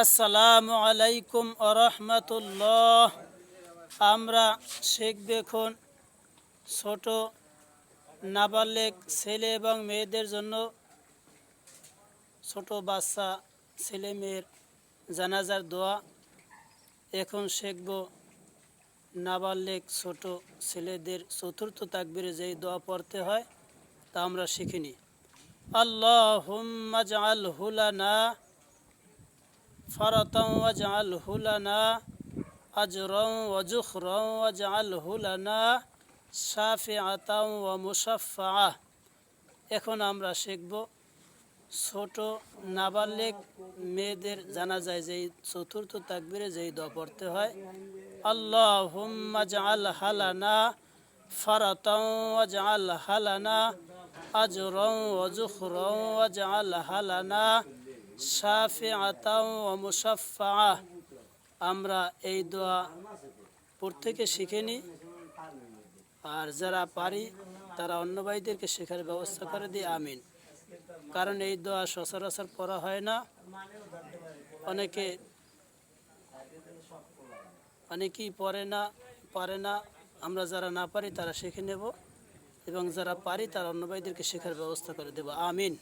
আসসালামু আলাইকুম আরহামতুল্লাহ। আমরা শিখব এখন ছোট নাবালেক ছেলে এবং মেয়েদের জন্য ছোট বাচ্চা, ছেলে মেয়ের জানাজার দোয়া। এখন শিখব নাবালেক ছোট ছেলেদের চতুর্থ তাকবিরে যেই দোয়া পড়তে হয়, তা আমরা শিখিনি। আল্লাহ জাল হুলানা فرطا واجعله لنا أجرا وزخرا واجعله لنا شافعة ومشفعة এখন আমরা শিখব ছোট নাবালিক মেয়েদের জানা যায় যে চতুর্থ তাকবিরে যেই দোয়া পড়তে হয় আল্লাহ জাল হালানা ফারাতাও ওয়াজআল হালানা আজরাও ওয়াজুখরাও ওয়াজআল হালানা মুশাফফাআহ আমরা এই দোয়া প্রত্যেকে শিখে নিই। আর যারা পারি, তারা অন্য ভাইদেরকে শেখার ব্যবস্থা করে দিই। আমিন। কারণ এই দোয়া সচরাচর পড়া হয় না। অনেকে, অনেকেই পড়ে না, পারে না। আমরা যারা না পারি, তারা শিখে নেব। এবং যারা পারি, তারা অন্য ভাইদেরকে শেখার ব্যবস্থা করে দেব। আমিন।